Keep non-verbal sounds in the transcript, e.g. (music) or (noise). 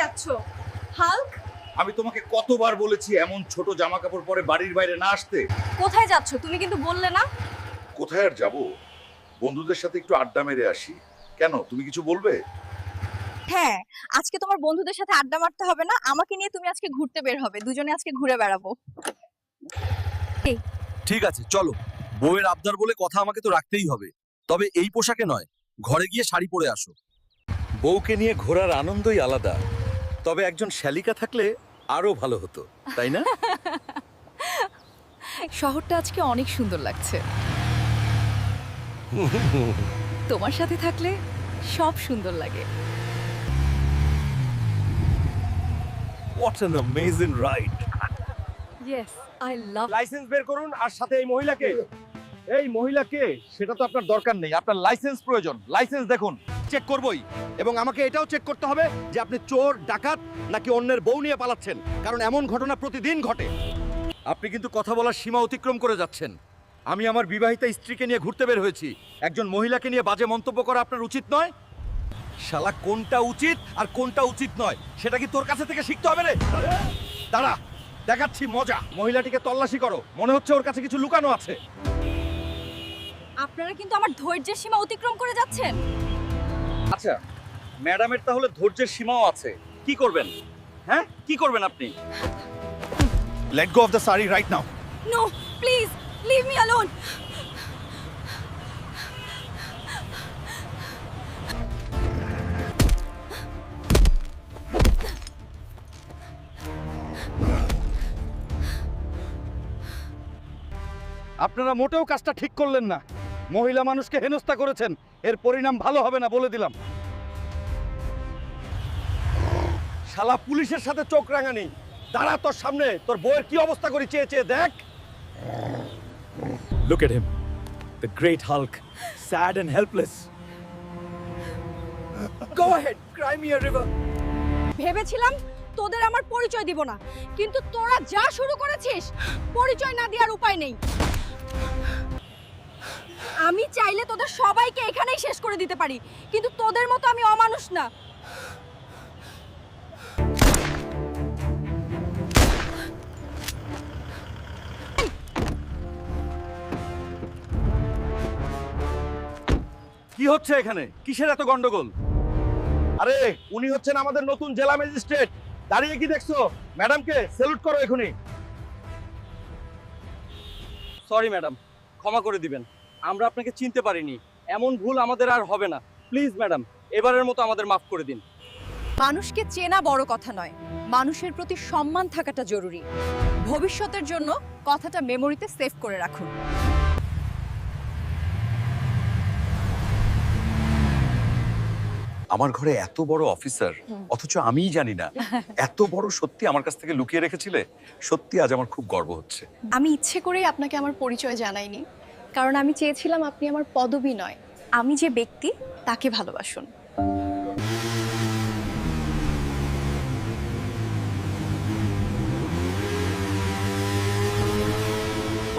যাচ্ছ? হাল্ক? আমি তোমাকে কতবার বলেছি এমন ছোট জামা কাপড় পরে বাড়ির বাইরে না আসতে? কোথায় যাচ্ছ? তুমি কিন্তু বললে না। কোথায় আর যাব? বন্ধুদের সাথে একটু আড্ডা মেরে আসি। কেন? তুমি কিছু বলবে? হ্যাঁ আজকে তোমার বন্ধুদের সাথে আড্ডা মারতে হবে না। আমাকে নিয়ে তুমি আজকে ঘুরতে বের হবে। দুজনে আজকে ঘুরে বেড়াবো। ঠিক আছে চলো। বউয়ের আবদার বলে কথা আমাকে তো রাখতেই হবে। তবে এই পোশাকে নয় ঘরে গিয়ে শাড়ি পরে আসো। বউকে নিয়ে ঘোরার আনন্দই আলাদা। তবে একজন শ্যালিকা থাকলে আরও ভালো হতো তাই না? শহরটা আজকে অনেক সুন্দর লাগছে। তোমার সাথে থাকলে সব সুন্দর লাগে। What an amazing ride yes I love license বের করুন আর সাথে এই মহিলাকে। এই মহিলাকে সেটা তো আপনার দরকার নেই। আপনার লাইসেন্স প্রয়োজন। লাইসেন্স দেখুন চেক করবই। এবং আমাকে এটাও চেক করতে হবে যে আপনি চোর, ডাকাত নাকি অন্যের বউ নিয়ে পালাচ্ছেন। কারণ এমন ঘটনা প্রতিদিন ঘটে। আপনি কিন্তু কথা বলার সীমা অতিক্রম করে যাচ্ছেন। আমি আমার বিবাহিতা স্ত্রীকে নিয়ে ঘুরতে বের হয়েছি। একজন মহিলাকে নিয়ে বাজে মন্তব্য করা আপনার উচিত নয়? শালা, কোনটা উচিত আর কোনটা উচিত নয়, সেটা কি তোর কাছে থেকে শিখতে হবে রে? দাঁড়া, দেখাচ্ছি, মজা। মহিলাটিকে তল্লাশি করো। মনে হচ্ছে ওর কাছে কিছু লুকানো আছে। আপনারা কিন্তু আমার ধৈর্যের সীমা অতিক্রম করে যাচ্ছেন। আচ্ছা ম্যাডামের তাহলে ধৈর্যের সীমাও আছে। কি করবেন? হ্যাঁ? কি করবেন আপনি? Let go of the sari right now no please leave me alone আপনারা মোটেও কাজটা ঠিক করলেন না। মহিলা মানুষকে হেনস্থা করেছেন এর পরিণাম ভালো হবে না বলে দিলাম শালা পুলিশের সাথে চোখ রাঙানি দাঁড়া তোর সামনে তোর বউয়ের কি অবস্থা করি চেয়ে চেয়ে দেখ Look at him. The great Hulk. Sad and helpless. Go ahead cry me a river ভেবেছিলাম তোদের আমার পরিচয় দিব না কিন্তু তোরা যা শুরু করেছিস পরিচয় না দেওয়ার উপায় নেই আমি চাইলে তোদের সবাইকে এখানেই শেষ করে দিতে পারি কিন্তু তোদের মতো আমি অমানুষ না। কি হচ্ছে এখানে? কিসের এত গন্ডগোল? আরে উনি হচ্ছেন আমাদের নতুন জেলা ম্যাজিস্ট্রেট। দাঁড়িয়ে কি দেখছ? ম্যাডামকে স্যালুট করো এখনই। সরি ম্যাডাম ক্ষমা করে দিবেন। আমরা আপনাকে চিনতে পারিনি। এমন ভুল আমাদের আর হবে না। প্লিজ ম্যাডাম এবারের মতো আমাদের মাফ করে দিন। মানুষকে চেনা বড় কথা নয়। মানুষের প্রতি সম্মান থাকাটা জরুরি। ভবিষ্যতের জন্য কথাটা মেমোরিতে সেভ করে রাখুন। আমার ঘরে এত বড় অফিসার অথচ আমিই জানি না। (laughs) এত বড় সত্যি আমার কাছ থেকে লুকিয়ে রেখেছিলে? সত্যি আজ আমার খুব গর্ব হচ্ছে। আমি ইচ্ছে করেই আপনাকে আমার পরিচয় জানাইনি। কারণ আমি চেয়েছিলাম আপনি আমার পদবি নয়। আমি যে ব্যক্তি তাকে ভালোবাসুন।